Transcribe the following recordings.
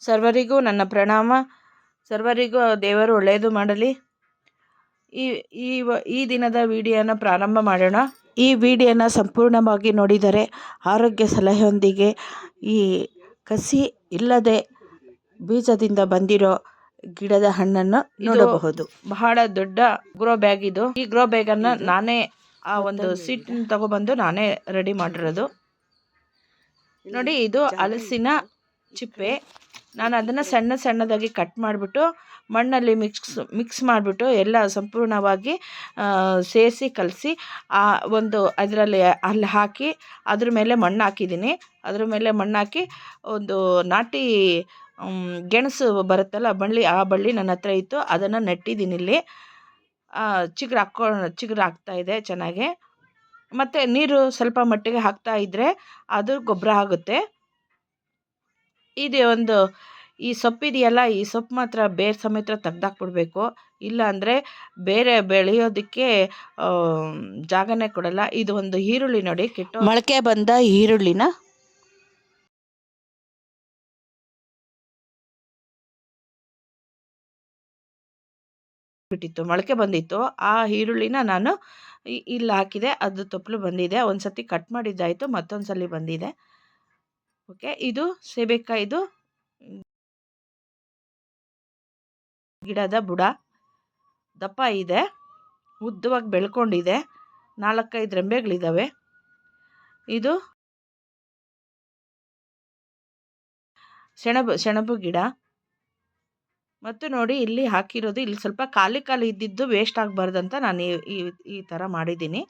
ಸರ್ವರಿಗೂ ನನ್ನ ಪ್ರಣಾಮ. ಸರ್ವರಿಗೂ ದೇವರು ಒಳ್ಳೆಯದು ಮಾಡಲಿ. ಈ ಈ ಈ ದಿನದ ವಿಡಿಯೋನ ಪ್ರಾರಂಭ ಮಾಡೋಣ. ಈ ವಿಡಿಯೋನ ಸಂಪೂರ್ಣವಾಗಿ ನೋಡಿದರೆ ಆರೋಗ್ಯ ಸಲಹೆಯೊಂದಿಗೆ ಈ ಕಸಿ ಇಲ್ಲದೆ ಬೀಜದಿಂದ ಬಂದಿರೋ ಗಿಡದ ಹಣ್ಣನ್ನು ನೋಡಬಹುದು. ಬಹಳ ದೊಡ್ಡ ಗ್ರೋ ಬ್ಯಾಗ್ ಇದು. ಈ ಗ್ರೋ ಬ್ಯಾಗ್ ಅನ್ನ ನಾನೇ ಆ ಒಂದು ಸೀಟ್ ತಗೊಬಂದು ನಾನೇ ರೆಡಿ ಮಾಡಿರೋದು. ನೋಡಿ ಇದು ಹಲಸಿನ ಚಿಪ್ಪೆ. ನಾನು ಅದನ್ನು ಸಣ್ಣ ಸಣ್ಣದಾಗಿ ಕಟ್ ಮಾಡಿಬಿಟ್ಟು ಮಣ್ಣಲ್ಲಿ ಮಿಕ್ಸ್ ಮಿಕ್ಸ್ ಮಾಡಿಬಿಟ್ಟು ಎಲ್ಲ ಸಂಪೂರ್ಣವಾಗಿ ಸೇರಿಸಿ ಕಲಸಿ, ಆ, ಒಂದು ಅದರಲ್ಲಿ ಅಲ್ಲಿ ಹಾಕಿ ಅದ್ರ ಮೇಲೆ ಮಣ್ಣು ಹಾಕಿದ್ದೀನಿ. ಅದ್ರ ಮೇಲೆ ಮಣ್ಣು ಹಾಕಿ ಒಂದು ನಾಟಿ ಗೆಣಸು ಬರುತ್ತಲ್ಲ ಬಳ್ಳಿ, ಆ ಬಳ್ಳಿ ನನ್ನ ಹತ್ರ ಇತ್ತು. ಅದನ್ನು ನೆಟ್ಟಿದ್ದೀನಿ ಇಲ್ಲಿ. ಚಿಗುರು ಹಾಕ್ಕೊ ಚಿಗುರು ಹಾಕ್ತಾ ಇದೆ ಚೆನ್ನಾಗಿ. ಮತ್ತು ನೀರು ಸ್ವಲ್ಪ ಮಟ್ಟಿಗೆ ಹಾಕ್ತಾ ಇದ್ದರೆ ಅದು ಗೊಬ್ಬರ ಆಗುತ್ತೆ. ಇದು ಒಂದು ಈ ಸೊಪ್ಪಿದೆಯಲ್ಲ ಈ ಸೊಪ್ಪು ಮಾತ್ರ ಬೇರೆ ಸಮೇತ ತೆಗ್ದಾಕ್ಬಿಡ್ಬೇಕು. ಇಲ್ಲ ಅಂದರೆ ಬೇರೆ ಬೆಳೆಯೋದಕ್ಕೆ ಜಾಗನೇ ಕೊಡಲ್ಲ. ಇದು ಒಂದು ಈರುಳ್ಳಿ ನೋಡಿ ಕೆಟ್ಟು ಮೊಳಕೆ ಬಂದ ಈರುಳ್ಳಿನ ಬಿಟ್ಟಿತ್ತು ಮೊಳಕೆ ಬಂದಿತ್ತು. ಆ ಈರುಳ್ಳಿನ ನಾನು ಇಲ್ಲಿ ಹಾಕಿದೆ ಅದು ತೊಪ್ಪಲು ಬಂದಿದೆ. ಒಂದು ಸತಿ ಕಟ್ ಮಾಡಿದ್ದಾಯಿತು ಮತ್ತೊಂದ್ಸಲಿ ಬಂದಿದೆ. ಓಕೆ, ಇದು ಸೇಬೆಕಾಯಿದು ಗಿಡದ ಬುಡ. ದಪ್ಪ ಇದೆ. ಉದ್ದವಾಗಿ ಬೆಳ್ಕೊಂಡಿದೆ. ನಾಲ್ಕೈದು ರೆಂಬೆಗಳಿದ್ದಾವೆ ಇದು ಸೆಣಬು ಸೆಣಬು ಗಿಡ. ಮತ್ತು ನೋಡಿ ಇಲ್ಲಿ ಹಾಕಿರೋದು ಇಲ್ಲಿ ಸ್ವಲ್ಪ ಖಾಲಿ ಖಾಲಿ ಇದ್ದಿದ್ದು ವೇಸ್ಟ್ ಆಗಬಾರ್ದಂತ ನಾನು ಈ, ಈ- ಥರ ಮಾಡಿದ್ದೀನಿ.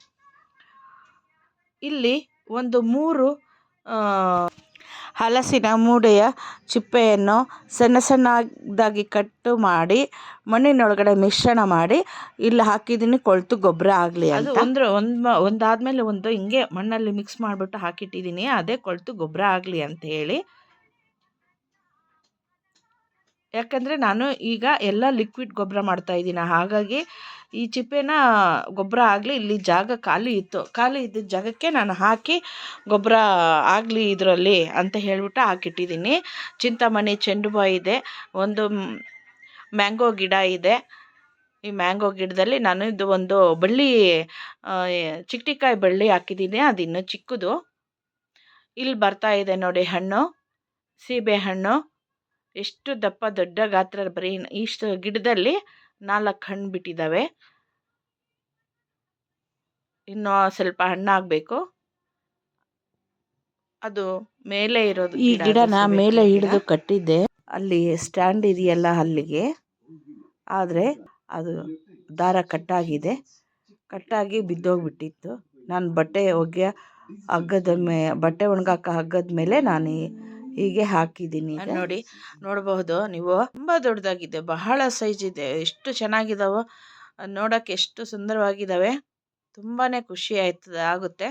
ಇಲ್ಲಿ ಒಂದು ಮೂರು ಹಲಸಿನ ಮೂಡೆಯ ಚಿಪ್ಪೆಯನ್ನು ಸಣ್ಣ ಸಣ್ಣದಾಗಿ ಕಟ್ಟು ಮಾಡಿ ಮಣ್ಣಿನೊಳಗಡೆ ಮಿಶ್ರಣ ಮಾಡಿ ಇಲ್ಲಿ ಹಾಕಿದ್ದೀನಿ ಕೊಳ್ತು ಗೊಬ್ಬರ ಆಗಲಿ ಅದು ಒಂದು ಒಂದು ಒಂದಾದ್ಮೇಲೆ ಒಂದು ಹಿಂಗೆ ಮಣ್ಣಲ್ಲಿ ಮಿಕ್ಸ್ ಮಾಡಿಬಿಟ್ಟು ಹಾಕಿಟ್ಟಿದ್ದೀನಿ ಅದೇ ಕೊಳ್ತು ಗೊಬ್ಬರ ಆಗಲಿ ಅಂತ ಹೇಳಿ. ಯಾಕಂದರೆ ನಾನು ಈಗ ಎಲ್ಲ ಲಿಕ್ವಿಡ್ ಗೊಬ್ಬರ ಮಾಡ್ತಾ ಇದ್ದೀನಿ. ಹಾಗಾಗಿ ಈ ಚಿಪ್ಪೆನ ಗೊಬ್ಬರ ಆಗಲಿ, ಇಲ್ಲಿ ಜಾಗ ಖಾಲಿ ಇತ್ತು. ಖಾಲಿ ಇದ್ದಿದ್ದ ಜಾಗಕ್ಕೆ ನಾನು ಹಾಕಿ ಗೊಬ್ಬರ ಆಗಲಿ ಇದರಲ್ಲಿ ಅಂತ ಹೇಳಿಬಿಟ್ಟು ಹಾಕಿಟ್ಟಿದ್ದೀನಿ. ಚಿಂತಾಮಣಿ ಚೆಂಡು ಹೂವು ಇದೆ. ಒಂದು ಮ್ಯಾಂಗೋ ಗಿಡ ಇದೆ. ಈ ಮ್ಯಾಂಗೋ ಗಿಡದಲ್ಲಿ ನಾನು ಇದು ಒಂದು ಬಳ್ಳಿ ಚಿಕ್ಕಟಿಕಾಯಿ ಬಳ್ಳಿ ಹಾಕಿದ್ದೀನಿ. ಅದು ಇನ್ನೂ ಚಿಕ್ಕದು. ಇಲ್ಲಿ ಬರ್ತಾ ಇದೆ ನೋಡಿ ಹಣ್ಣು. ಸೀಬೆ ಹಣ್ಣು. ಎಷ್ಟು ದಪ್ಪ ದೊಡ್ಡ ಗಾತ್ರ ಬರೀ ಇಷ್ಟು ಗಿಡದಲ್ಲಿ ನಾಲ್ಕು ಹಣ್ಣು ಬಿಟ್ಟಿದ್ದಾವೆ ಇನ್ನೂ ಸ್ವಲ್ಪ ಹಣ್ಣಾಗಬೇಕು ಅದು ಮೇಲೆ ಇರೋದು ಈ ಗಿಡನ ಮೇಲೆ ಹಿಡಿದು ಕಟ್ಟಿದ್ದೆ. ಅಲ್ಲಿ ಸ್ಟ್ಯಾಂಡ್ ಇದೆಯಲ್ಲ ಅಲ್ಲಿಗೆ. ಆದರೆ ಅದು ದಾರ ಕಟ್ಟಾಗಿದೆ. ಕಟ್ಟಾಗಿ ಬಿದ್ದೋಗ್ಬಿಟ್ಟಿತ್ತು. ನಾನು ಬಟ್ಟೆ ಒಗೆಯ ಹಗ್ಗದ ಮೇ ಬಟ್ಟೆ ಒಣಗಾಕ ಹಗ್ಗದ ಮೇಲೆ ನಾನು ಈ- ಹೀಗೆ ಹಾಕಿದ್ದೀನಿ. ನೋಡಿ, ನೋಡಬಹುದು, ನೀವು ತುಂಬಾ ದೊಡ್ಡದಾಗಿದೆ, ಬಹಳ ಸೈಜ್ ಇದೆ, ಎಷ್ಟು ಚೆನ್ನಾಗಿದಾವೋ, ನೋಡಕ್ಕೆ ಎಷ್ಟು ಸುಂದರವಾಗಿದ್ದಾವೆ ತುಂಬಾನೇ ಖುಷಿ ಆಯ್ತದೆ ಆಗುತ್ತೆ.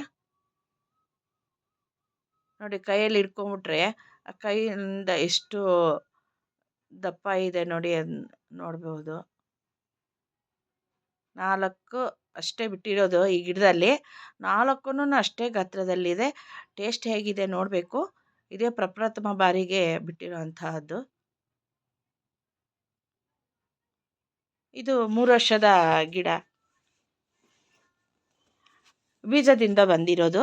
ನೋಡಿ, ಕೈಯಲ್ಲಿ ಹಿಡ್ಕೊಂಬಿಟ್ರೆ ಆ ಕೈಯಿಂದ ಎಷ್ಟು ದಪ್ಪ ಇದೆ ನೋಡಿ ನೋಡಬಹುದು. ನಾಲ್ಕು ಅಷ್ಟೇ ಬಿಟ್ಟಿರೋದು ಈ ಗಿಡದಲ್ಲಿ ನಾಲ್ಕು ಅಷ್ಟೇ ಗಾತ್ರದಲ್ಲಿದೆ, ಟೇಸ್ಟ್ ಹೇಗಿದೆ ನೋಡಬೇಕು. ಇದೇ ಪ್ರಪ್ರಥಮ ಬಾರಿಗೆ ಬಿಟ್ಟಿರುವಂತಹದ್ದು. ಇದು ಮೂರು ವರ್ಷದ ಗಿಡ. ಬೀಜದಿಂದ ಬಂದಿರೋದು.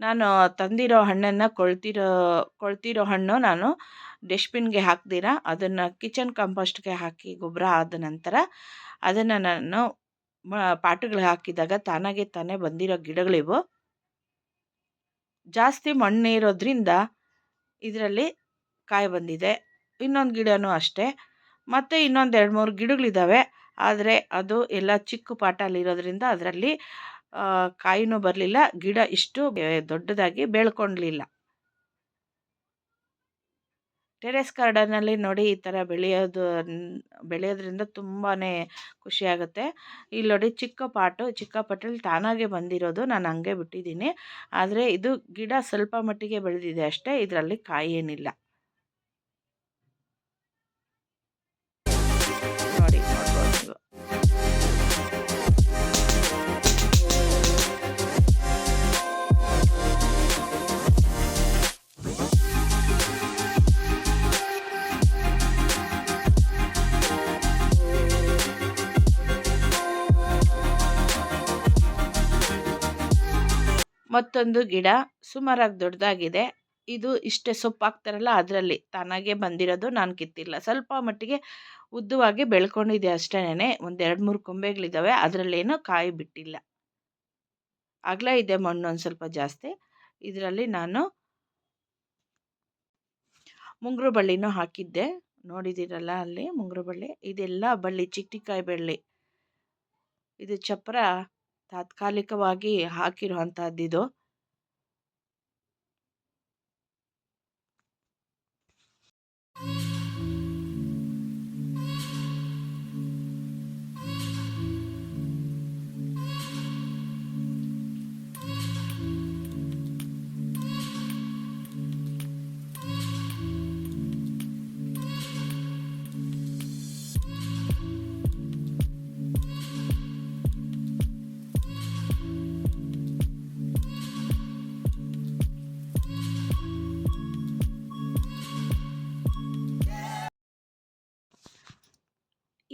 ನಾನು ತಂದಿರೋ ಹಣ್ಣನ್ನು ಕೊಳ್ತಿರೋ ಕೊಳ್ತಿರೋ ಹಣ್ಣು ನಾನು ಡಸ್ಟ್ಬಿನ್ಗೆ ಹಾಕ್ದಿರ, ಅದನ್ನು ಕಿಚನ್ ಕಂಪೋಸ್ಟ್ಗೆ ಹಾಕಿ ಗೊಬ್ಬರ ಆದ ನಂತರ ಅದನ್ನು ನಾನು ಪಾಟುಗಳಿಗೆ ಹಾಕಿದಾಗ ತಾನಾಗೆ ತಾನೇ ಬಂದಿರೋ ಗಿಡಗಳಿವು. ಜಾಸ್ತಿ ಮಣ್ಣು ಇರೋದ್ರಿಂದ ಇದರಲ್ಲಿ ಕಾಯಿ ಬಂದಿದೆ. ಇನ್ನೊಂದು ಗಿಡವೂ ಅಷ್ಟೇ. ಮತ್ತು ಇನ್ನೊಂದು ಎರಡು ಮೂರು ಗಿಡಗಳಿದ್ದಾವೆ ಆದರೆ ಅದು ಎಲ್ಲ ಚಿಕ್ಕ ಪಾಟಲ್ಲಿರೋದ್ರಿಂದ ಅದರಲ್ಲಿ ಕಾಯಿನೂ ಬರಲಿಲ್ಲ. ಗಿಡ ಇಷ್ಟು ದೊಡ್ಡದಾಗಿ ಬೆಳ್ಕೊಳ್ಲಿಲ್ಲ ಟೆರೆಸ್ ಗಾರ್ಡನಲ್ಲಿ ನೋಡಿ ಈ ಥರ ಬೆಳೆಯೋದು ಬೆಳೆಯೋದ್ರಿಂದ ತುಂಬಾ ಖುಷಿ ಆಗುತ್ತೆ ಇಲ್ಲಿ ನೋಡಿ ಚಿಕ್ಕ ಪಾಟು, ಚಿಕ್ಕ ಪಾಟಲ್ಲಿ ತಾನಾಗೆ ಬಂದಿರೋದು ನಾನು ಹಂಗೆ ಬಿಟ್ಟಿದ್ದೀನಿ. ಆದರೆ ಇದು ಗಿಡ ಸ್ವಲ್ಪ ಮಟ್ಟಿಗೆ ಬೆಳೆದಿದೆ ಅಷ್ಟೇ, ಇದರಲ್ಲಿ ಕಾಯಿ ಏನಿಲ್ಲ ಮತ್ತೊಂದು ಗಿಡ ಸುಮಾರಾಗಿ ದೊಡ್ಡದಾಗಿದೆ ಇದು ಇಷ್ಟೇ ಸೊಪ್ಪು ಹಾಕ್ತಾರಲ್ಲ ಅದರಲ್ಲಿ. ತಾನಾಗೆ ಬಂದಿರೋದು ನಾನು ಕಿತ್ತಿಲ್ಲ. ಸ್ವಲ್ಪ ಮಟ್ಟಿಗೆ ಉದ್ದವಾಗಿ ಬೆಳ್ಕೊಂಡಿದೆ ಅಷ್ಟೇನೆ ಒಂದು ಎರಡು ಮೂರು ಕೊಂಬೆಗಳಿದ್ದಾವೆ ಅದರಲ್ಲೇನು ಕಾಯಿ ಬಿಟ್ಟಿಲ್ಲ. ಆಗಲೇ ಇದೆ ಮಣ್ಣು ಒಂದು ಸ್ವಲ್ಪ ಜಾಸ್ತಿ. ಇದರಲ್ಲಿ ನಾನು ಮುಂಗ್ರು ಬಳ್ಳಿನೂ ಹಾಕಿದ್ದೆ. ನೋಡಿದ್ದೀರಲ್ಲ ಅಲ್ಲಿ ಮುಂಗ್ರು ಬಳ್ಳಿ? ಇದೆಲ್ಲ ಬಳ್ಳಿ ಚಿಕ್ಕ ಬಳ್ಳಿ. ಇದು ಚಪ್ರ ತಾತ್ಕಾಲಿಕವಾಗಿ ಹಾಕಿರುವಂಥದ್ದಿದು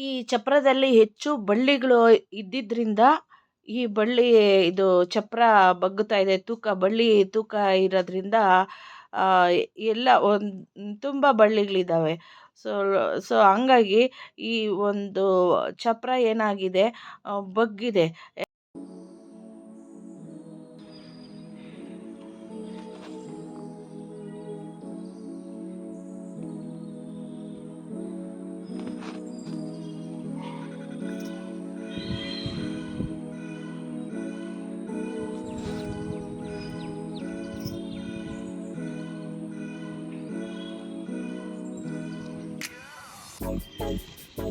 ಈ ಚಪ್ರದಲ್ಲಿ ಹೆಚ್ಚು ಬಳ್ಳಿಗಳು ಇದ್ದಿದ್ದರಿಂದ ಈ ಬಳ್ಳಿ ಇದು ಚಪ್ರ ಬಗ್ಗುತ್ತಾ ಇದೆ, ತೂಕ ಬಳ್ಳಿ ತೂಕ ಇರೋದ್ರಿಂದ ಎಲ್ಲ ಒಂದು, ತುಂಬ ಬಳ್ಳಿಗಳಿದ್ದಾವೆ ಸೊ ಸೊ ಹಂಗಾಗಿ ಈ ಒಂದು ಚಪ್ರ ಏನಾಗಿದೆ ಬಗ್ಗಿದೆ.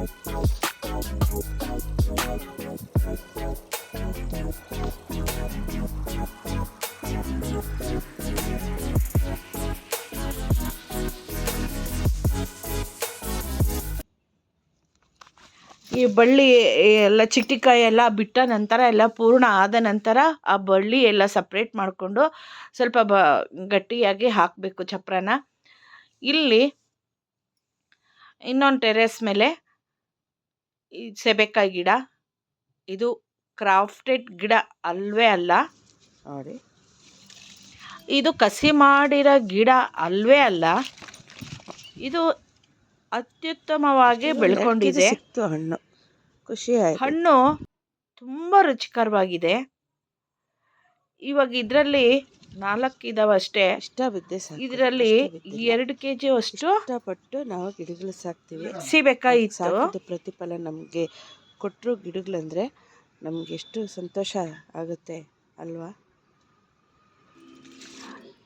ಈ ಬಳ್ಳಿ ಎಲ್ಲ ಚಿಟ್ಟಿಕಾಯಿ ಎಲ್ಲ ಬಿಟ್ಟ ನಂತರ ಎಲ್ಲ ಪೂರ್ಣ ಆದ ನಂತರ ಆ ಬಳ್ಳಿ ಎಲ್ಲ ಸಪ್ರೇಟ್ ಮಾಡಿಕೊಂಡು ಸ್ವಲ್ಪ ಬ, ಗಟ್ಟಿಯಾಗಿ ಹಾಕಬೇಕು ಚಪ್ರನ. ಇಲ್ಲಿ ಇನ್ನೊಂದು ಟೆರೆಸ್ ಮೇಲೆ ಈ ಸೆಬೆಕಾಯಿ ಗಿಡ. ಇದು ಕ್ರಾಫ್ಟೆಡ್ ಗಿಡ ಅಲ್ವೇ ಅಲ್ಲ. ನೋಡಿ ಇದು ಕಸಿ ಮಾಡಿರೋ ಗಿಡ ಅಲ್ವೇ ಅಲ್ಲ. ಇದು ಅತ್ಯುತ್ತಮವಾಗಿ ಬೆಳ್ಕೊಂಡಿದೆ. ಹಣ್ಣು. ಖುಷಿ ಹಣ್ಣು ತುಂಬ ರುಚಿಕರವಾಗಿದೆ. ಇವಾಗ ಇದರಲ್ಲಿ ನಾಲ್ಕು ಇದಾವೆ ಅಷ್ಟೇ. ಇಷ್ಟ ಬಿದ್ದೆ ಇದರಲ್ಲಿ ಎರಡು ಕೆ ಜಿ ಅಷ್ಟು ಇಷ್ಟಪಟ್ಟು ನಾವು ಗಿಡಗಳು ಸಾಕ್ತೀವಿ. ಇತ್ತು. ಸಾಕಿದ ಪ್ರತಿಫಲ ನಮಗೆ ಕೊಟ್ಟರು ಗಿಡಗಳಂದ್ರೆ ನಮ್ಗೆ ಎಷ್ಟು ಸಂತೋಷ ಆಗುತ್ತೆ ಅಲ್ವಾ?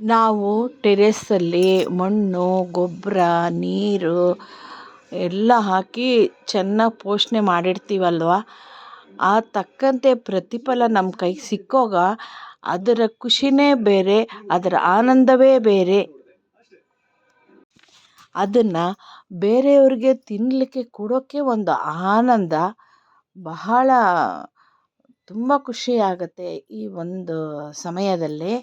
ನಾವು ಟೆರೇಸಲ್ಲಿ ಮಣ್ಣು ಗೊಬ್ಬರ ನೀರು ಎಲ್ಲ ಹಾಕಿ ಚೆನ್ನಾಗಿ ಪೋಷಣೆ ಮಾಡಿರ್ತೀವಲ್ವ? ಆ ತಕ್ಕಂತೆ ಪ್ರತಿಫಲ ನಮ್ಮ ಕೈಗೆ ಸಿಕ್ಕಾಗ ಅದರ ಖುಷಿನೇ ಬೇರೆ, ಅದರ ಆನಂದವೇ ಬೇರೆ. ಅದನ್ನು ಬೇರೆಯವ್ರಿಗೆ ತಿನ್ನಲಿಕ್ಕೆ ಕೊಡೋಕ್ಕೆ ಒಂದು ಆನಂದ ಬಹಳ ತುಂಬ ಖುಷಿಯಾಗತ್ತೆ ಈ ಒಂದು ಸಮಯದಲ್ಲಿ.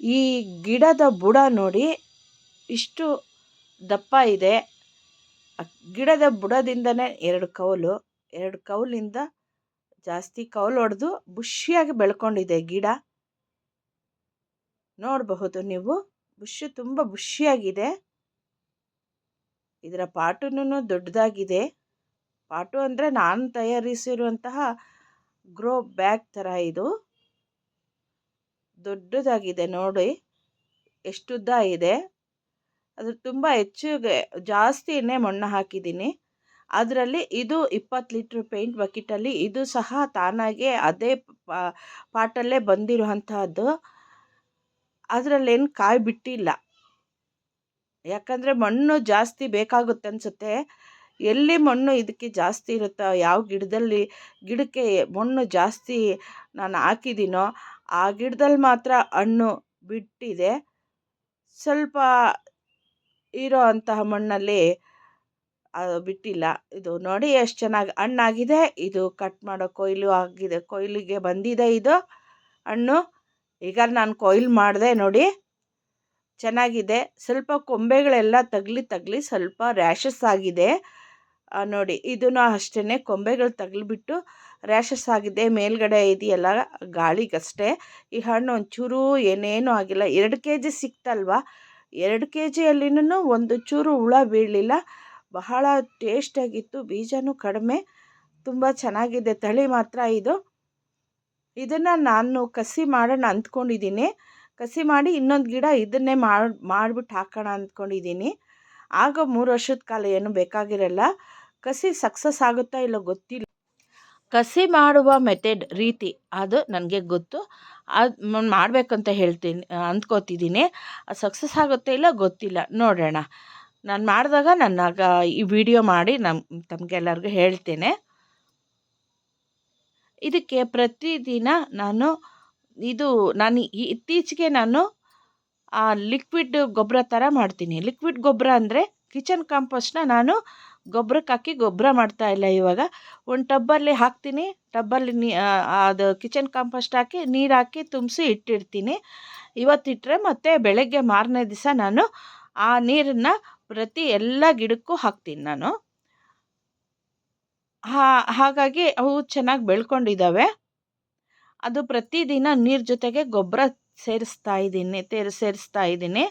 ಈ ಗಿಡದ ಬುಡ ನೋಡಿ ಇಷ್ಟು ದಪ್ಪ ಇದೆ. ಗಿಡದ ಬುಡದಿಂದನೇ ಎರಡು ಕೌಲು, ಎರಡು ಕೌಲಿಂದ ಜಾಸ್ತಿ ಕೌಲು ಹೊಡೆದು ಬುಷಿಯಾಗಿ ಬೆಳ್ಕೊಂಡಿದೆ ಗಿಡ. ನೋಡಬಹುದು ನೀವು ಬುಷ್ ತುಂಬ ಬುಷಿಯಾಗಿದೆ. ಇದರ ಪಾಟುನೂ ದೊಡ್ಡದಾಗಿದೆ. ಪಾಟು ಅಂದರೆ ನಾನು ತಯಾರಿಸಿರುವಂತಹ ಗ್ರೋ ಬ್ಯಾಗ್ ಥರ ಇದು. ದೊಡ್ಡದಾಗಿದೆ ನೋಡಿ, ಎಷ್ಟುದ್ದ ಇದೆ. ಅದು ತುಂಬ ಹೆಚ್ಚಿಗೆ ಜಾಸ್ತಿನೇ ಮಣ್ಣು ಹಾಕಿದ್ದೀನಿ. ಅದರಲ್ಲಿ ಇದು ಇಪ್ಪತ್ತು ಲೀಟ್ರ್ ಪೇಂಟ್ ಬಕೆಟಲ್ಲಿ ಇದು ಸಹ ತಾನಾಗೆ ಅದೇ ಪಾಟಲ್ಲೇ ಬಂದಿರುವಂತಹದ್ದು. ಅದರಲ್ಲೇನು ಕಾಯಿ ಬಿಟ್ಟಿಲ್ಲ. ಯಾಕಂದರೆ ಮಣ್ಣು ಜಾಸ್ತಿ ಬೇಕಾಗುತ್ತೆ ಅನಿಸುತ್ತೆ. ಎಲ್ಲಿ ಮಣ್ಣು ಇದಕ್ಕೆ ಜಾಸ್ತಿ ಇರುತ್ತೋ, ಯಾವ ಗಿಡದಲ್ಲಿ, ಗಿಡಕ್ಕೆ ಮಣ್ಣು ಜಾಸ್ತಿ ನಾನು ಹಾಕಿದ್ದೀನೋ, ಆ ಗಿಡದಲ್ಲಿ ಮಾತ್ರ ಹಣ್ಣು ಬಿಟ್ಟಿದೆ. ಸ್ವಲ್ಪ ಇರೋ ಅಂತಹ ಮಣ್ಣಲ್ಲಿ ಬಿಟ್ಟಿಲ್ಲ. ಇದು ನೋಡಿ ಎಷ್ಟು ಚೆನ್ನಾಗಿ ಹಣ್ಣಾಗಿದೆ. ಇದು ಕಟ್ ಮಾಡೋ ಕೊಯ್ಲು ಆಗಿದೆ. ಕೊಯ್ಲಿಗೆ ಬಂದಿದೆ ಇದು ಹಣ್ಣು. ಈಗ ನಾನು ಕೊಯ್ಲು ಮಾಡಿದೆ ನೋಡಿ. ಚೆನ್ನಾಗಿದೆ. ಸ್ವಲ್ಪ ಕೊಂಬೆಗಳೆಲ್ಲ ತಗಲಿ ತಗ್ಲಿ ಸ್ವಲ್ಪ ರ್ಯಾಷಸ್ ಆಗಿದೆ. ನೋಡಿ ಇದನ್ನು ಅಷ್ಟೇ ಕೊಂಬೆಗಳು ತಗಲಿಬಿಟ್ಟು ರ್ಯಾಷಸ್ ಆಗಿದೆ. ಮೇಲ್ಗಡೆ ಇದೆಯಲ್ಲ ಗಾಳಿಗಷ್ಟೇ. ಈ ಹಣ್ಣು ಒಂಚೂರು ಏನೇನೂ ಆಗಿಲ್ಲ. ಎರಡು ಕೆ ಜಿ ಸಿಕ್ತಲ್ವ? ಎರಡು ಕೆ ಜಿಯಲ್ಲಿನೂ ಒಂದು ಚೂರು ಹುಳ ಬೀಳಲಿಲ್ಲ. ಬಹಳ ಟೇಸ್ಟಾಗಿತ್ತು ಬೀಜನೂ ಕಡಿಮೆ. ತುಂಬ ಚೆನ್ನಾಗಿದೆ. ತಳಿ ಮಾತ್ರ ಇದು. ಇದನ್ನು ನಾನು ಕಸಿ ಮಾಡೋಣ ಅಂದ್ಕೊಂಡಿದ್ದೀನಿ. ಕಸಿ ಮಾಡಿ ಇನ್ನೊಂದು ಗಿಡ ಇದನ್ನೇ ಮಾಡಿ ಮಾಡಿಬಿಟ್ಟು ಹಾಕೋಣ ಅಂದ್ಕೊಂಡಿದ್ದೀನಿ. ಆಗ ಮೂರು ವರ್ಷದ ಕಾಲ ಏನು ಬೇಕಾಗಿರಲ್ಲ. ಕಸಿ ಸಕ್ಸಸ್ ಆಗುತ್ತಾ ಇಲ್ಲ ಗೊತ್ತಿಲ್ಲ. ಕಸಿ ಮಾಡುವ ಮೆಥಡ್ ರೀತಿ, ಅದು ನನಗೆ ಗೊತ್ತು. ಅದು ಮಾಡಬೇಕಂತ ಹೇಳ್ತೀನಿ, ಅಂದ್ಕೋತಿದ್ದೀನಿ. ಅದು ಸಕ್ಸಸ್ ಆಗುತ್ತೆ ಇಲ್ಲ ಗೊತ್ತಿಲ್ಲ. ನೋಡೋಣ. ನಾನು ಮಾಡಿದಾಗ ನನ್ನ ಈ ವಿಡಿಯೋ ಮಾಡಿ ನಮ್ಮ ತಮಗೆಲ್ಲರಿಗೂ ಹೇಳ್ತೇನೆ. ಇದಕ್ಕೆ ಪ್ರತಿದಿನ ನಾನು ಇದು ನಾನು ಇತ್ತೀಚೆಗೆ ನಾನು ಲಿಕ್ವಿಡ್ ಗೊಬ್ಬರ ಥರ ಮಾಡ್ತೀನಿ. ಲಿಕ್ವಿಡ್ ಗೊಬ್ಬರ ಅಂದರೆ ಕಿಚನ್ ಕಾಂಪೋಸ್ಟ್ನ ನಾನು ಗೊಬ್ಬರಕ್ಕೆ ಹಾಕಿ ಗೊಬ್ಬರ ಮಾಡ್ತಾಯಿಲ್ಲ ಇವಾಗ. ಒಂದು ಟಬ್ಬಲ್ಲಿ ಹಾಕ್ತೀನಿ. ಟಬ್ಬಲ್ಲಿ ನೀ ಅದು ಕಿಚನ್ ಕಾಂಪೋಸ್ಟ್ ಹಾಕಿ ನೀರು ಹಾಕಿ ತುಂಬಿಸಿ ಇಟ್ಟಿರ್ತೀನಿ. ಇವತ್ತಿಟ್ಟರೆ ಮತ್ತು ಬೆಳಗ್ಗೆ ಮಾರನೇ ದಿವಸ ನಾನು ಆ ನೀರನ್ನು ಪ್ರತಿ ಎಲ್ಲ ಗಿಡಕ್ಕೂ ಹಾಕ್ತೀನಿ ನಾನು. ಹಾಗಾಗಿ ಅವು ಚೆನ್ನಾಗಿ ಬೆಳ್ಕೊಂಡಿದ್ದಾವೆ ಅದು ಪ್ರತಿದಿನ ನೀರು ಜೊತೆಗೆ ಗೊಬ್ಬರ ಸೇರಿಸ್ತಾ ಇದ್ದೀನಿ, ತೇರ್, ಸೇರಿಸ್ತಾ ಇದ್ದೀನಿ.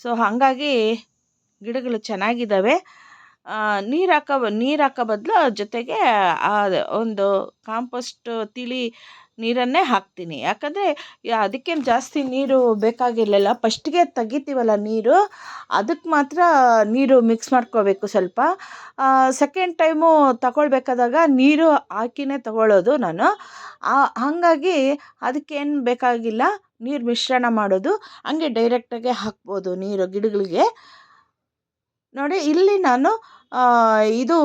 ಸೊ ಹಾಗಾಗಿ ಗಿಡಗಳು ಚೆನ್ನಾಗಿದ್ದಾವೆ ನೀರು ಹಾಕೋ ನೀರು ಹಾಕೋ ಬದಲು ಜೊತೆಗೆ ಒಂದು ಕಾಂಪೋಸ್ಟ್ ತಿಳಿ ನೀರನ್ನೇ ಹಾಕ್ತೀನಿ. ಯಾಕಂದರೆ ಅದಕ್ಕೇನು ಜಾಸ್ತಿ ನೀರು ಬೇಕಾಗಿರಲಿಲ್ಲ. ಪಸ್ಟಿಗೆ ತೆಗಿತೀವಲ್ಲ ನೀರು ಅದಕ್ಕೆ ಮಾತ್ರ ನೀರು ಮಿಕ್ಸ್ ಮಾಡ್ಕೋಬೇಕು ಸ್ವಲ್ಪ. ಸೆಕೆಂಡ್ ಟೈಮು ತಗೊಳ್ಬೇಕಾದಾಗ ನೀರು ಹಾಕಿನೇ ತಗೊಳ್ಳೋದು ನಾನು. ಹಾಗಾಗಿ ಅದಕ್ಕೇನು ಬೇಕಾಗಿಲ್ಲ, ನೀರು ಮಿಶ್ರಣ ಮಾಡೋದು. ಹಂಗೆ ಡೈರೆಕ್ಟಾಗೆ ಹಾಕ್ಬೋದು ನೀರು ಗಿಡಗಳಿಗೆ. ನೋಡಿ, ಇಲ್ಲಿ ನಾನು ಇದು,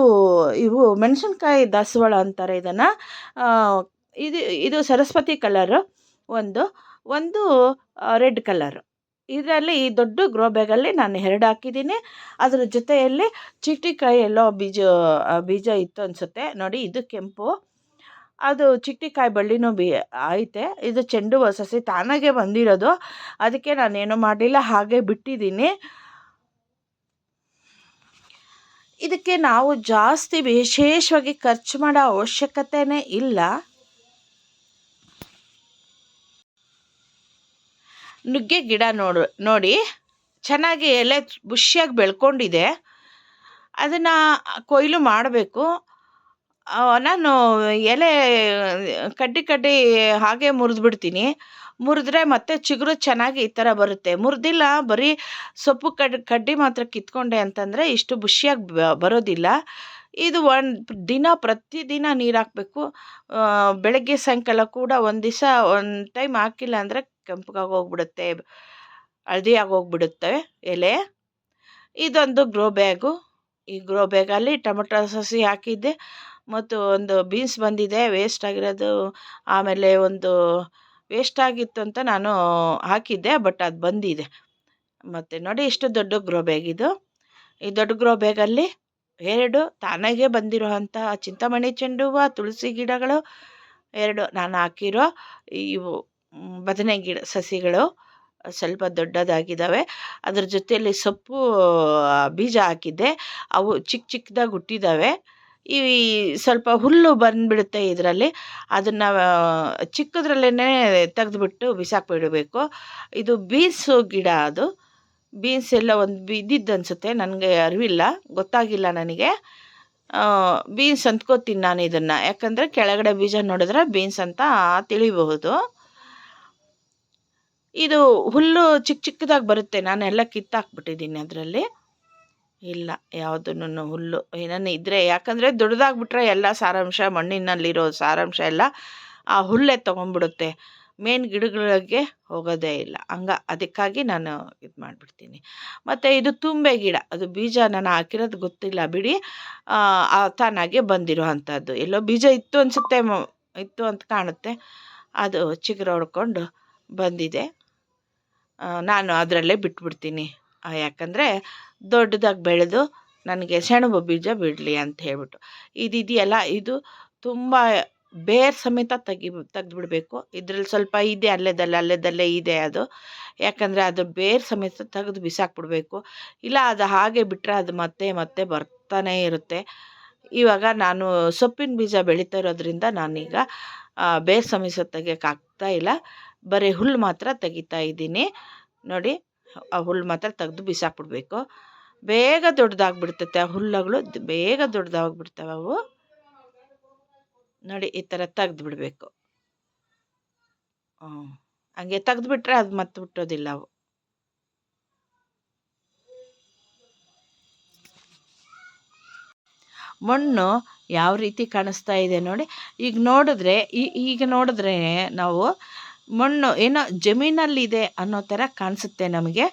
ಇವು ಮೆಣಸಿನ್ಕಾಯಿ ದಾಸವಾಳ ಅಂತಾರೆ ಇದನ್ನು. ಇದು ಇದು ಸರಸ್ವತಿ ಕಲರು ಒಂದು ಒಂದು ರೆಡ್ ಕಲರು. ಇದರಲ್ಲಿ ಈ ದೊಡ್ಡ ಗ್ರೋ ಬ್ಯಾಗಲ್ಲಿ ನಾನು ಎರಡು ಹಾಕಿದ್ದೀನಿ. ಅದರ ಜೊತೆಯಲ್ಲಿ ಚಿಟ್ಟಿಕಾಯಿ ಎಲ್ಲೋ ಬೀಜ ಬೀಜ ಇತ್ತು ಅನಿಸುತ್ತೆ. ನೋಡಿ, ಇದು ಕೆಂಪು. ಅದು ಚಿಟ್ಟಿಕಾಯಿ ಬಳ್ಳಿನೂ ಬಿ, ಐತೆ. ಇದು ಚೆಂಡು ಸಸಿ ತಾನಾಗೆ ಬಂದಿರೋದು. ಅದಕ್ಕೆ ನಾನೇನು ಮಾಡಲಿಲ್ಲ, ಹಾಗೆ ಬಿಟ್ಟಿದ್ದೀನಿ. ಇದಕ್ಕೆ ನಾವು ಜಾಸ್ತಿ ವಿಶೇಷವಾಗಿ ಖರ್ಚು ಮಾಡೋ ಅವಶ್ಯಕತೆಯೇ ಇಲ್ಲ. ನುಗ್ಗೆ ಗಿಡ ನೋಡು, ನೋಡಿ. ಚೆನ್ನಾಗಿ ಎಲೆ ಬುಷಿಯಾಗಿ ಬೆಳ್ಕೊಂಡಿದೆ. ಅದನ್ನು ಕೊಯ್ಲು ಮಾಡಬೇಕು. ನಾನು ಎಲೆ ಕಡ್ಡಿ ಕಡ್ಡಿ ಹಾಗೆ ಮುರಿದ್ಬಿಡ್ತೀನಿ. ಮುರಿದ್ರೆ ಮತ್ತೆ ಚಿಗುರು ಚೆನ್ನಾಗಿ ಈ ಥರ ಬರುತ್ತೆ. ಮುರಿದಿಲ್ಲ, ಬರೀ ಸೊಪ್ಪು ಕಡ್, ಕಡ್ಡಿ ಮಾತ್ರ ಕಿತ್ಕೊಂಡೆ ಅಂತಂದರೆ ಇಷ್ಟು ಬುಷಿಯಾಗಿ ಬರೋದಿಲ್ಲ. ಇದು ಒಂದು ದಿನ ಪ್ರತಿದಿನ ನೀರು ಹಾಕಬೇಕು ಬೆಳಗ್ಗೆ ಸಾಯಂಕಾಲ ಕೂಡ ಒಂದು ದಿವಸ ಒಂದು ಟೈಮ್ ಹಾಕಿಲ್ಲ ಅಂದರೆ ಕೆಂಪಗಾಗಿ ಹೋಗ್ಬಿಡುತ್ತೆ. ಹಳದಿ ಆಗೋಗ್ಬಿಡುತ್ತೆ ಎಲೆ. ಇದೊಂದು ಗ್ರೋ ಬ್ಯಾಗು. ಈ ಗ್ರೋ ಬ್ಯಾಗಲ್ಲಿ ಟೊಮೆಟೊ ಸಸಿ ಹಾಕಿದ್ದೆ. ಮತ್ತು ಒಂದು ಬೀನ್ಸ್ ಬಂದಿದೆ, ವೇಸ್ಟ್ ಆಗಿರೋದು. ಆಮೇಲೆ ಒಂದು ವೇಸ್ಟ್ ಆಗಿತ್ತು ಅಂತ ನಾನು ಹಾಕಿದ್ದೆ, ಬಟ್ ಅದು ಬಂದಿದೆ. ಮತ್ತು ನೋಡಿ ಎಷ್ಟು ದೊಡ್ಡ ಗ್ರೋ ಬ್ಯಾಗ್ ಇದು. ಈ ದೊಡ್ಡ ಗ್ರೋ ಬ್ಯಾಗಲ್ಲಿ ಎರಡು ತಾನಾಗೆ ಬಂದಿರೋ ಅಂತಹ ಚಿಂತಾಮಣಿ ಚೆಂಡು ಹೂವು, ತುಳಸಿ ಗಿಡಗಳು, ಎರಡು ನಾನು ಹಾಕಿರೋ ಇವು ಬದನೆ ಗಿಡ, ಸಸಿಗಳು ಸ್ವಲ್ಪ ದೊಡ್ಡದಾಗಿದ್ದಾವೆ. ಅದ್ರ ಜೊತೆಯಲ್ಲಿ ಸೊಪ್ಪು ಬೀಜ ಹಾಕಿದ್ದೆ. ಅವು ಚಿಕ್ಕ ಚಿಕ್ಕದಾಗಿ ಹುಟ್ಟಿದ್ದಾವೆ ಈ ಸ್ವಲ್ಪ ಹುಲ್ಲು ಬಂದುಬಿಡುತ್ತೆ ಇದರಲ್ಲಿ, ಅದನ್ನು ಚಿಕ್ಕದ್ರಲ್ಲೇ ತೆಗೆದುಬಿಟ್ಟು ಬಿಸಾಕಿಬಿಡಬೇಕು. ಇದು ಬೀನ್ಸು ಗಿಡ ಅದು. ಬೀನ್ಸ್ ಎಲ್ಲ ಒಂದು ಬಿದ್ದಿದ್ದು ಅನಿಸುತ್ತೆ, ನನಗೆ ಅರಿವಿಲ್ಲ, ಗೊತ್ತಾಗಿಲ್ಲ ನನಗೆ. ಬೀನ್ಸ್ ಅಂತ್ಕೋತೀನಿ ನಾನು ಇದನ್ನು. ಯಾಕಂದರೆ ಕೆಳಗಡೆ ಬೀಜ ನೋಡಿದ್ರೆ ಬೀನ್ಸ್ ಅಂತ ತಿಳಿಬಹುದು. ಇದು ಹುಲ್ಲು ಚಿಕ್ಕ ಚಿಕ್ಕದಾಗಿ ಬರುತ್ತೆ, ನಾನೆಲ್ಲ ಕಿತ್ತಾಕ್ಬಿಟ್ಟಿದ್ದೀನಿ ಅದರಲ್ಲಿ. ಇಲ್ಲ ಯಾವುದನ್ನು ಹುಲ್ಲು ಏನನ್ನ ಇದ್ದರೆ ಯಾಕಂದರೆ ದೊಡ್ಡದಾಗ್ಬಿಟ್ರೆ ಎಲ್ಲ ಸಾರಾಂಶ, ಮಣ್ಣಿನಲ್ಲಿರೋ ಸಾರಾಂಶ ಎಲ್ಲ ಆ ಹುಲ್ಲೇ ತೊಗೊಂಡ್ಬಿಡುತ್ತೆ. ಮೇನ್ ಗಿಡಗಳಿಗೆ ಹೋಗೋದೇ ಇಲ್ಲ. ಹಂಗ, ಅದಕ್ಕಾಗಿ ನಾನು ಇದು ಮಾಡಿಬಿಡ್ತೀನಿ. ಮತ್ತು ಇದು ತುಂಬೆ ಗಿಡ, ಅದು ಬೀಜ ನಾನು ಹಾಕಿರೋದು ಗೊತ್ತಿಲ್ಲ ಬಿಡಿ. ಆ ತಾನಾಗೆ ಬಂದಿರೋ ಅಂಥದ್ದು. ಎಲ್ಲೋ ಬೀಜ ಇತ್ತು ಅನಿಸುತ್ತೆ ಇತ್ತು ಅಂತ ಕಾಣುತ್ತೆ. ಅದು ಚಿಗುರು ಹೊಡ್ಕೊಂಡು ಬಂದಿದೆ ನಾನು ಅದರಲ್ಲೇ ಬಿಟ್ಬಿಡ್ತೀನಿ. ಯಾಕಂದರೆ ದೊಡ್ಡದಾಗಿ ಬೆಳೆದು ನನಗೆ ಸೆಣಬು ಬೀಜ ಬಿಡಲಿ ಅಂತ ಹೇಳ್ಬಿಟ್ಟು. ಇದಿದೆಯಲ್ಲ, ಇದು ತುಂಬ ಬೇರು ಸಮೇತ ತೆಗಿ, ತೆಗ್ದುಬಿಡ್ಬೇಕು. ಇದ್ರಲ್ಲಿ ಸ್ವಲ್ಪ ಇದೆ, ಅಲ್ಲೆದಲ್ಲೇ, ಅಲ್ಲೇದಲ್ಲೇ ಇದೆ ಅದು. ಯಾಕಂದರೆ ಅದು ಬೇರು ಸಮೇತ ತೆಗೆದು ಬಿಸಾಕ್ಬಿಡ್ಬೇಕು. ಇಲ್ಲ, ಅದು ಹಾಗೆ ಬಿಟ್ಟರೆ ಅದು ಮತ್ತೆ ಮತ್ತೆ ಬರ್ತಾನೇ ಇರುತ್ತೆ. ಇವಾಗ ನಾನು ಸೊಪ್ಪಿನ ಬೀಜ ಬೆಳೀತಾ ಇರೋದ್ರಿಂದ ನಾನೀಗ ಬೇರು ಸಮೇತ ತೆಗಿಯೋಕ್ಕಾಗ್ತಾ ಇಲ್ಲ. ಬರೀ ಹುಲ್ಲು ಮಾತ್ರ ತೆಗಿತಾ ಇದ್ದೀನಿ. ನೋಡಿ. ಆ ಹುಲ್ಲು ಮಾತ್ರ ತೆಗೆದು ಬಿಸಾಕ್ಬಿಡ್ಬೇಕು. ಬೇಗ ದೊಡ್ಡದಾಗ್ಬಿಡ್ತೈತೆ ಆ ಹುಲ್ಲುಗಳು ಬೇಗ ದೊಡ್ಡದಾಗ್ಬಿಡ್ತವೆ ಅವು. ನೋಡಿ ಈ ಥರ ತೆಗ್ದು ಬಿಡಬೇಕು ಹ್ಞೂ ಹಂಗೆ ತೆಗ್ದುಬಿಟ್ರೆ ಅದು ಮತ್ತೆ ಬಿಟ್ಟೋದಿಲ್ಲ ಅವು. ಮಣ್ಣು ಯಾವ ರೀತಿ ಕಾಣಿಸ್ತಾ ಇದೆ ನೋಡಿ, ಈಗ ನೋಡಿದ್ರೆ ಈಗ ನೋಡಿದ್ರೆ ನಾವು ಮಣ್ಣು ಏನೋ ಜಮೀನಲ್ಲಿದೆ ಅನ್ನೋ ಥರ ಕಾಣಿಸುತ್ತೆ ನಮಗೆ.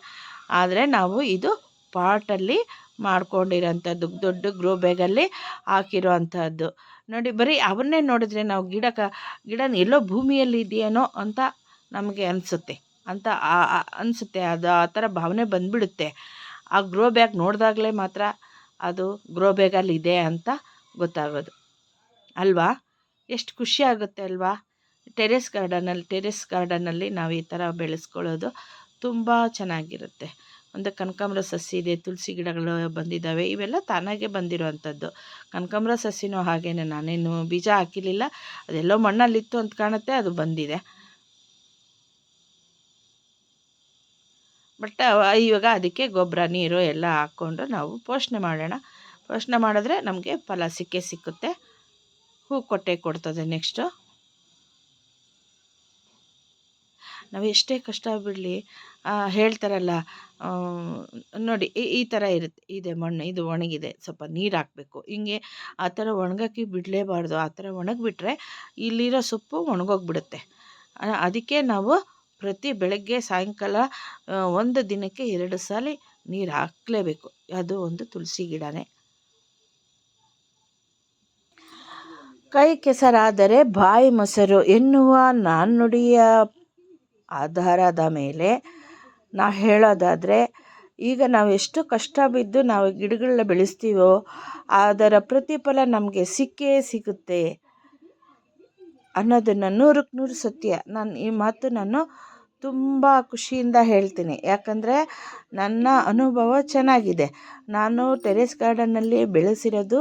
ಆದರೆ ನಾವು ಇದು ಪಾಟಲ್ಲಿ ಮಾಡ್ಕೊಂಡಿರೋಂಥದ್ದು, ದೊಡ್ಡ ಗ್ರೋ ಬ್ಯಾಗಲ್ಲಿ ಹಾಕಿರೋ ಅಂಥದ್ದು ನೋಡಿ, ಬರೀ ಅವನ್ನೇ ನೋಡಿದ್ರೆ ನಾವು ಗಿಡ ಕ, ಗಿಡ ಎಲ್ಲೋ ಭೂಮಿಯಲ್ಲಿ ಇದೆಯೇನೋ ಅಂತ ನಮಗೆ ಅನಿಸುತ್ತೆ. ಅಂತ ಅನಿಸುತ್ತೆ. ಅದು ಆ ಥರ ಭಾವನೆ ಬಂದುಬಿಡುತ್ತೆ. ಆ ಗ್ರೋ ಬ್ಯಾಗ್ ನೋಡಿದಾಗಲೇ ಮಾತ್ರ ಅದು ಗ್ರೋ ಬ್ಯಾಗಲ್ಲಿ ಇದೆ ಅಂತ ಗೊತ್ತಾಗೋದು. ಅಲ್ವಾ? ಎಷ್ಟು ಖುಷಿ ಆಗುತ್ತೆ ಅಲ್ವಾ? ಟೆರೆಸ್ ಗಾರ್ಡನಲ್ಲಿ ಟೆರೆಸ್ ಗಾರ್ಡನಲ್ಲಿ ನಾವು ಈ ಥರ ಬೆಳೆಸ್ಕೊಳ್ಳೋದು ತುಂಬ ಚೆನ್ನಾಗಿರುತ್ತೆ. ಒಂದು ಕನಕಾಂಬರ ಸಸಿ ಇದೆ, ತುಳಸಿ ಗಿಡಗಳು ಬಂದಿದ್ದಾವೆ, ಇವೆಲ್ಲ ತಾನಾಗೆ ಬಂದಿರುವಂಥದ್ದು. ಕನಕಾಂಬ್ರ ಸಸಿನೂ ಹಾಗೇನೆ, ನಾನೇನು ಬೀಜ ಹಾಕಿರಲಿಲ್ಲ, ಅದೆಲ್ಲೋ ಮಣ್ಣಲ್ಲಿತ್ತು ಅಂತ ಕಾಣುತ್ತೆ, ಅದು ಬಂದಿದೆ. ಬಟ್ ಇವಾಗ ಅದಕ್ಕೆ ಗೊಬ್ಬರ, ನೀರು ಎಲ್ಲ ಹಾಕ್ಕೊಂಡು ನಾವು ಪೋಷಣೆ ಮಾಡೋಣ. ಪೋಷಣೆ ಮಾಡಿದ್ರೆ ನಮಗೆ ಫಲ ಸಿಕ್ಕೇ ಸಿಕ್ಕುತ್ತೆ. ಹೂ ಕೊಟ್ಟೆ ಕೊಡ್ತದೆ ನೆಕ್ಸ್ಟು. ನಾವು ಎಷ್ಟೇ ಕಷ್ಟ ಬಿಡಲಿ ಹೇಳ್ತಾರಲ್ಲ ನೋಡಿ ಈ ಥರ ಇರುತ್ತೆ. ಇದೆ ಮಣ್ಣು, ಇದು ಒಣಗಿದೆ, ಸ್ವಲ್ಪ ನೀರು ಹಾಕಬೇಕು. ಹಿಂಗೆ ಆ ಥರ ಒಣಗಕ್ಕೆ ಬಿಡಲೇಬಾರ್ದು. ಆ ಥರ ಒಣಗಿಬಿಟ್ರೆ ಇಲ್ಲಿರೋ ಸೊಪ್ಪು ಒಣಗೋಗ್ಬಿಡುತ್ತೆ. ಅದಕ್ಕೆ ನಾವು ಪ್ರತಿ ಬೆಳಗ್ಗೆ, ಸಾಯಂಕಾಲ ಒಂದು ದಿನಕ್ಕೆ ಎರಡು ಸಲ ನೀರು ಹಾಕಲೇಬೇಕು. ಅದು ಒಂದು ತುಳಸಿ ಗಿಡನೇ. ಕೈ ಕೆಸರಾದರೆ ಬಾಯಿ ಮೊಸರು ಎನ್ನುವ ನಾಣ್ಣುಡಿಯ ಆಧಾರದ ಮೇಲೆ ನಾವು ಹೇಳೋದಾದರೆ, ಈಗ ನಾವು ಎಷ್ಟು ಕಷ್ಟ ಬಿದ್ದು ನಾವು ಗಿಡಗಳನ್ನ ಬೆಳೆಸ್ತೀವೋ, ಅದರ ಪ್ರತಿಫಲ ನಮಗೆ ಸಿಕ್ಕೇ ಸಿಗುತ್ತೆ ಅನ್ನೋದನ್ನು ನೂರಕ್ಕೆ ನೂರು ಸತ್ಯ. ನಾನು ಈ ಮಾತು ನಾನು ತುಂಬ ಖುಷಿಯಿಂದ ಹೇಳ್ತೀನಿ. ಯಾಕಂದರೆ ನನ್ನ ಅನುಭವ ಚೆನ್ನಾಗಿದೆ. ನಾನು ಟೆರೆಸ್ ಗಾರ್ಡನ್ನಲ್ಲಿ ಬೆಳೆಸಿರೋದು,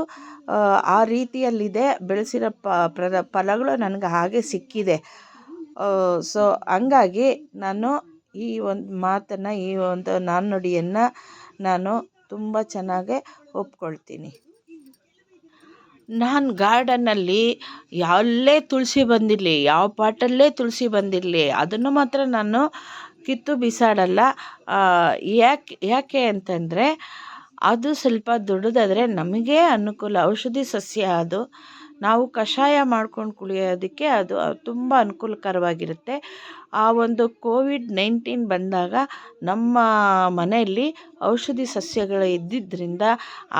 ಆ ರೀತಿಯಲ್ಲಿದೆ. ಬೆಳೆಸಿರೋ ಫಲಗಳು ನನಗೆ ಹಾಗೆ ಸಿಕ್ಕಿದೆ. ಸೊ ಹಂಗಾಗಿ ನಾನು ಈ ಒಂದು ಮಾತನ್ನು, ಈ ಒಂದು ನಾಣ್ಣುಡಿಯನ್ನು ನಾನು ತುಂಬ ಚೆನ್ನಾಗೆ ಒಪ್ಕೊಳ್ತೀನಿ. ನಾನು ಗಾರ್ಡನ್ನಲ್ಲಿ ಎಲ್ಲೇ ತುಳಸಿ ಬಂದಿರಲಿ, ಯಾವ ಪಾಟಲ್ಲೇ ತುಳಸಿ ಬಂದಿರಲಿ, ಅದನ್ನು ಮಾತ್ರ ನಾನು ಕಿತ್ತು ಬಿಸಾಡಲ್ಲ. ಯಾಕೆ ಯಾಕೆ ಅಂತಂದರೆ ಅದು ಸ್ವಲ್ಪ ದೊಡ್ಡದಾದರೆ ನಮಗೆ ಅನುಕೂಲ, ಔಷಧಿ ಸಸ್ಯ ಅದು. ನಾವು ಕಷಾಯ ಮಾಡ್ಕೊಂಡು ಕುಡಿಯೋದಕ್ಕೆ ಅದು ತುಂಬ ಅನುಕೂಲಕರವಾಗಿರುತ್ತೆ. ಆ ಒಂದು ಕೋವಿಡ್ ನೈನ್ಟೀನ್ ಬಂದಾಗ ನಮ್ಮ ಮನೆಯಲ್ಲಿ ಔಷಧಿ ಸಸ್ಯಗಳು ಇದ್ದಿದ್ದರಿಂದ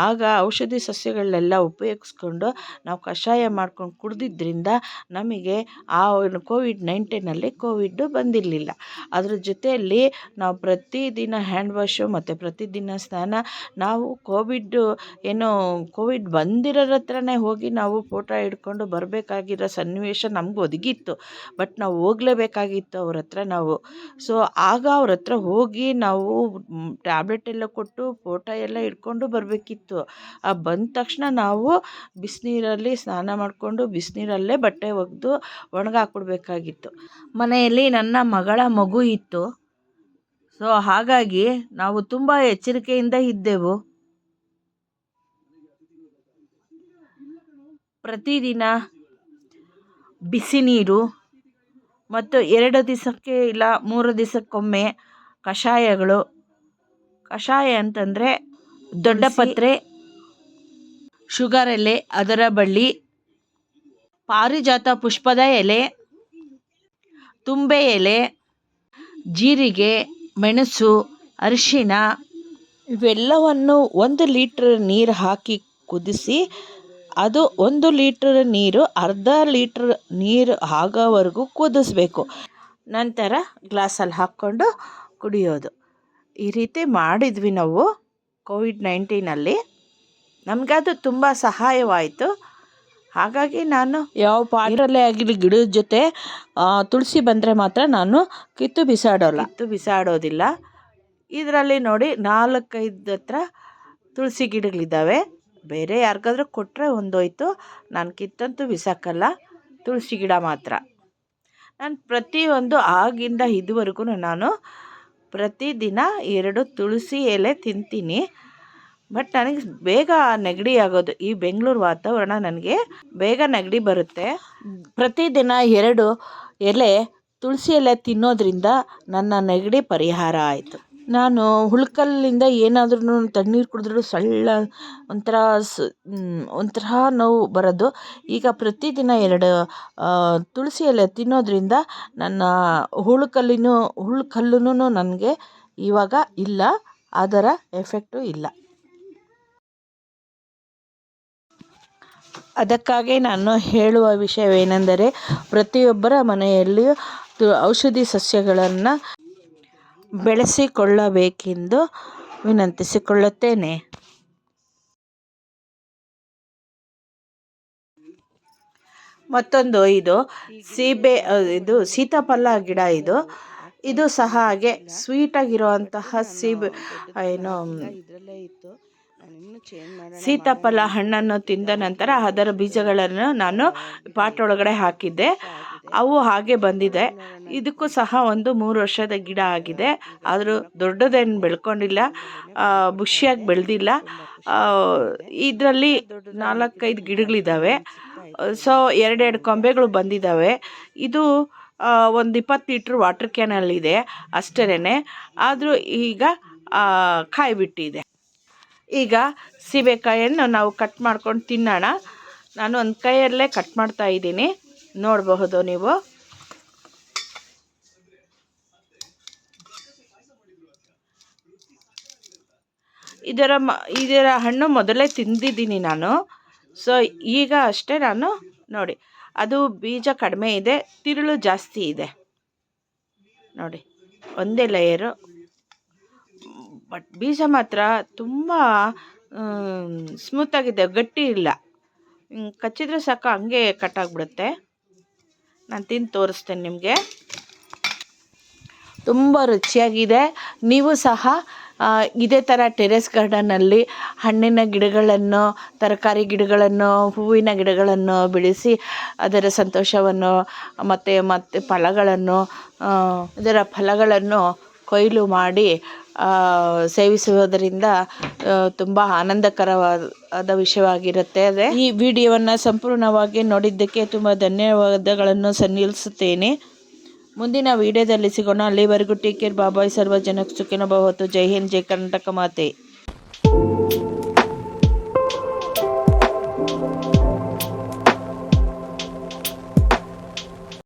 ಆಗ ಔಷಧಿ ಸಸ್ಯಗಳನ್ನೆಲ್ಲ ಉಪಯೋಗಿಸ್ಕೊಂಡು ನಾವು ಕಷಾಯ ಮಾಡ್ಕೊಂಡು ಕುಡಿದಿದ್ದರಿಂದ ನಮಗೆ ಆ ಕೋವಿಡ್ ನೈನ್ಟೀನಲ್ಲಿ ಕೋವಿಡ್ಡು ಬಂದಿರಲಿಲ್ಲ. ಅದ್ರ ಜೊತೆಯಲ್ಲಿ ನಾವು ಪ್ರತಿದಿನ ಹ್ಯಾಂಡ್ ವಾಶು ಮತ್ತು ಪ್ರತಿದಿನ ಸ್ನಾನ ನಾವು ಕೋವಿಡ್ಡು ಏನು ಕೋವಿಡ್ ಬಂದಿರೋರ ಹತ್ರನೇ ಹೋಗಿ ನಾವು ಫೋಟೋ ಹಿಡ್ಕೊಂಡು ಬರಬೇಕಾಗಿರೋ ಸನ್ನಿವೇಶ ನಮ್ಗೆ ಒದಗಿತ್ತು. ಬಟ್ ನಾವು ಹೋಗ್ಲೇಬೇಕಾಗಿತ್ತು. ಅವ್ರ ಹತ್ರ ನಾವು. ಸೊ ಆಗ ಅವ್ರ ಹತ್ರ ಹೋಗಿ ನಾವು ಟ್ಯಾಬ್ಲೆಟ್ ಎಲ್ಲ ಕೊಟ್ಟು ಫೋಟೋ ಎಲ್ಲ ಇಟ್ಕೊಂಡು ಬರಬೇಕಿತ್ತು. ಆ, ಬಂದ ತಕ್ಷಣ ನಾವು ಬಿಸಿನೀರಲ್ಲಿ ಸ್ನಾನ ಮಾಡಿಕೊಂಡು ಬಿಸಿನೀರಲ್ಲೇ ಬಟ್ಟೆ ಒಗೆದು ಒಣಗಾಕ್ಬಿಡ್ಬೇಕಾಗಿತ್ತು. ಮನೆಯಲ್ಲಿ ನನ್ನ ಮಗಳ ಮಗು ಇತ್ತು. ಸೊ ಹಾಗಾಗಿ ನಾವು ತುಂಬ ಎಚ್ಚರಿಕೆಯಿಂದ ಇದ್ದೆವು. ಪ್ರತಿದಿನ ಬಿಸಿ ನೀರು ಮತ್ತು ಎರಡು ದಿವಸಕ್ಕೆ ಇಲ್ಲ ಮೂರು ದಿವಸಕ್ಕೊಮ್ಮೆ ಕಷಾಯಗಳು. ಕಷಾಯ ಅಂತಂದರೆ ದೊಡ್ಡ ಪತ್ರೆ ಶುಗರ್ ಎಲೆ ಅದರ ಬಳ್ಳಿ ಪಾರಿಜಾತ ಪುಷ್ಪದ ಎಲೆ ತುಂಬೆ ಎಲೆ ಜೀರಿಗೆ ಮೆಣಸು ಅರಿಶಿಣ ಇವೆಲ್ಲವನ್ನು ಒಂದು ಲೀಟ್ರ್ ನೀರು ಹಾಕಿ ಕುದಿಸಿ ಅದು ಒಂದು ಲೀಟ್ರ್ ನೀರು ಅರ್ಧ ಲೀಟ್ರ್ ನೀರು ಆಗೋವರೆಗೂ ಕುದಿಸ್ಬೇಕು. ನಂತರ ಗ್ಲಾಸಲ್ಲಿ ಹಾಕ್ಕೊಂಡು ಕುಡಿಯೋದು. ಈ ರೀತಿ ಮಾಡಿದ್ವಿ ನಾವು ಕೋವಿಡ್ ನೈನ್ಟೀನಲ್ಲಿ ನಮಗದು ತುಂಬ ಸಹಾಯವಾಯಿತು. ಹಾಗಾಗಿ ನಾನು ಯಾವ ಪಾಟ್ರಲ್ಲೇ ಆಗಲಿ ಗಿಡದ ಜೊತೆ ತುಳಸಿ ಬಂದರೆ ಮಾತ್ರ ನಾನು ಕಿತ್ತು ಬಿಸಾಡೋಲ್ಲ. ಕಿತ್ತು ಬಿಸಾಡೋದಿಲ್ಲ. ಇದರಲ್ಲಿ ನೋಡಿ ನಾಲ್ಕೈದು ಹತ್ರ ತುಳಸಿ ಗಿಡಗಳಿದ್ದಾವೆ. ಬೇರೆ ಯಾರಿಗಾದ್ರೂ ಕೊಟ್ಟರೆ ಒಂದೋಯ್ತು. ನಾನು ಕಿತ್ತಂತೂ ಬಿಸಾಕಲ್ಲ. ತುಳಸಿ ಗಿಡ ಮಾತ್ರ. ನಾನು ಪ್ರತಿಯೊಂದು ಆಗಿಂದ ಇದುವರೆಗೂ ನಾನು ಪ್ರತಿದಿನ ಎರಡು ತುಳಸಿ ಎಲೆ ತಿಂತೀನಿ. ಬಟ್ ನನಗೆ ಬೇಗ ನೆಗಡಿ ಆಗೋದು. ಈ ಬೆಂಗಳೂರು ವಾತಾವರಣ ನನಗೆ ಬೇಗ ನೆಗಡಿ ಬರುತ್ತೆ. ಪ್ರತಿದಿನ ಎರಡು ಎಲೆ ತುಳಸಿ ಎಲೆ ತಿನ್ನೋದ್ರಿಂದ ನನ್ನ ನೆಗಡಿ ಪರಿಹಾರ ಆಯಿತು. ನಾನು ಹುಳ್ಕಲ್ಲಿಂದ ಏನಾದ್ರೂ ತಣ್ಣೀರು ಕುಡಿದ್ರೂ ಸಳ್ಳ ಒಂಥರ ಸ್ ಒಂಥರ ನೋವು ಬರೋದು. ಈಗ ಪ್ರತಿದಿನ ಎರಡು ತುಳಸಿ ಎಲೆ ತಿನ್ನೋದರಿಂದ ನನ್ನ ಹುಳುಕಲ್ಲಿನೂ ಹುಳುಕಲ್ಲೂ ನನಗೆ ಇವಾಗ ಇಲ್ಲ, ಅದರ ಎಫೆಕ್ಟು ಇಲ್ಲ. ಅದಕ್ಕಾಗಿ ನಾನು ಹೇಳುವ ವಿಷಯವೇನೆಂದರೆ, ಪ್ರತಿಯೊಬ್ಬರ ಮನೆಯಲ್ಲಿಯೂ ಔಷಧಿ ಸಸ್ಯಗಳನ್ನು ಬೆಳೆಸಿಕೊಳ್ಳಬೇಕೆಂದು ವಿನಂತಿಸಿಕೊಳ್ಳುತ್ತೇನೆ. ಮತ್ತೊಂದು ಇದು ಸೀಬೆ, ಇದು ಸೀತಾಫಲ ಗಿಡ ಇದು. ಇದು ಸಹ ಹಾಗೆ ಸ್ವೀಟಾಗಿರುವಂತಹ ಸೀಬೆ, ಏನು, ಸೀತಾಫಲ ಹಣ್ಣನ್ನು ತಿಂದ ನಂತರ ಅದರ ಬೀಜಗಳನ್ನು ನಾನು ಪಾಟ್ ಒಳಗಡೆ ಹಾಕಿದ್ದೆ. ಅವು ಹಾಗೆ ಬಂದಿದೆ. ಇದಕ್ಕೂ ಸಹ ಒಂದು ಮೂರು ವರ್ಷದ ಗಿಡ ಆಗಿದೆ. ಆದರೂ ದೊಡ್ಡದೇನು ಬೆಳ್ಕೊಂಡಿಲ್ಲ. ಬುಷಿಯಾಗಿ ಬೆಳೆದಿಲ್ಲ. ಇದರಲ್ಲಿ ನಾಲ್ಕೈದು ಗಿಡಗಳಿದ್ದಾವೆ. ಸೊ ಎರಡೆರಡು ಕೊಂಬೆಗಳು ಬಂದಿದ್ದಾವೆ. ಇದು ಒಂದು ಇಪ್ಪತ್ತು ಲೀಟ್ರ್ ವಾಟರ್ ಕ್ಯಾನಲ್ಲಿದೆ ಅಷ್ಟೇ ಆದರೂ ಈಗ ಕಾಯಿಬಿಟ್ಟಿದೆ ಕಾಯಿ ಬಿಟ್ಟಿದೆ. ಈಗ ಸೀಬೆಕಾಯನ್ನು ನಾವು ಕಟ್ ಮಾಡ್ಕೊಂಡು ತಿನ್ನೋಣ. ನಾನು ಒಂದು ಕೈಯಲ್ಲೇ ಕಟ್ ಮಾಡ್ತಾ ಇದ್ದೀನಿ. ನೋಡಬಹುದು ನೀವು. ಇದರ ಮ, ಇದರ ಹಣ್ಣು ಮೊದಲೇ ತಿಂದಿದ್ದೀನಿ ನಾನು. ಸೊ ಈಗ ಅಷ್ಟೇ ನಾನು ನೋಡಿ, ಅದು ಬೀಜ ಕಡಿಮೆ ಇದೆ, ತಿರುಳು ಜಾಸ್ತಿ ಇದೆ. ನೋಡಿ, ಒಂದೇ ಲೇಯರು ಬಟ್ ಬೀಜ ಮಾತ್ರ ತುಂಬ ಸ್ಮೂತಾಗಿದೆ ಗಟ್ಟಿ ಇಲ್ಲ. ಕಚ್ಚಿದರೆ ಸಾಕು, ಹಂಗೆ ಕಟ್ಟಾಗ್ಬಿಡುತ್ತೆ ನಾನು ತಿಂದು ತೋರಿಸ್ತೇನೆ ನಿಮಗೆ. ತುಂಬ ರುಚಿಯಾಗಿದೆ. ನೀವು ಸಹ ಇದೇ ಥರ ಟೆರೆಸ್ ಗಾರ್ಡನಲ್ಲಿ ಹಣ್ಣಿನ ಗಿಡಗಳನ್ನು, ತರಕಾರಿ ಗಿಡಗಳನ್ನು, ಹೂವಿನ ಗಿಡಗಳನ್ನು ಬೆಳೆಸಿ ಅದರ ಸಂತೋಷವನ್ನು, ಮತ್ತು ಮತ್ತು ಫಲಗಳನ್ನು ಅದರ ಫಲಗಳನ್ನು ಕೊಯ್ಲು ಮಾಡಿ ಸೇವಿಸುವುದರಿಂದ ತುಂಬ ಆನಂದಕರವಾದ ವಿಷಯವಾಗಿರುತ್ತೆ ಅದೇ. ಈ ವಿಡಿಯೋವನ್ನು ಸಂಪೂರ್ಣವಾಗಿ ನೋಡಿದ್ದಕ್ಕೆ ತುಂಬ ಧನ್ಯವಾದಗಳನ್ನು ಸಲ್ಲಿಸುತ್ತೇನೆ ಮುಂದಿನ ವಿಡಿಯೋದಲ್ಲಿ ಸಿಗೋಣ. ಅಲ್ಲಿವರೆಗೂ ಟೇಕ್ ಕೇರ್. ಬಾಬಾಯ್ ಸರ್ವ ಜನಕ್ಕೆ ಸುಖಿನ ಭವತ್ತು ಜೈ ಹಿಂದ್. ಜೈ ಕರ್ನಾಟಕ ಮಾತೆ.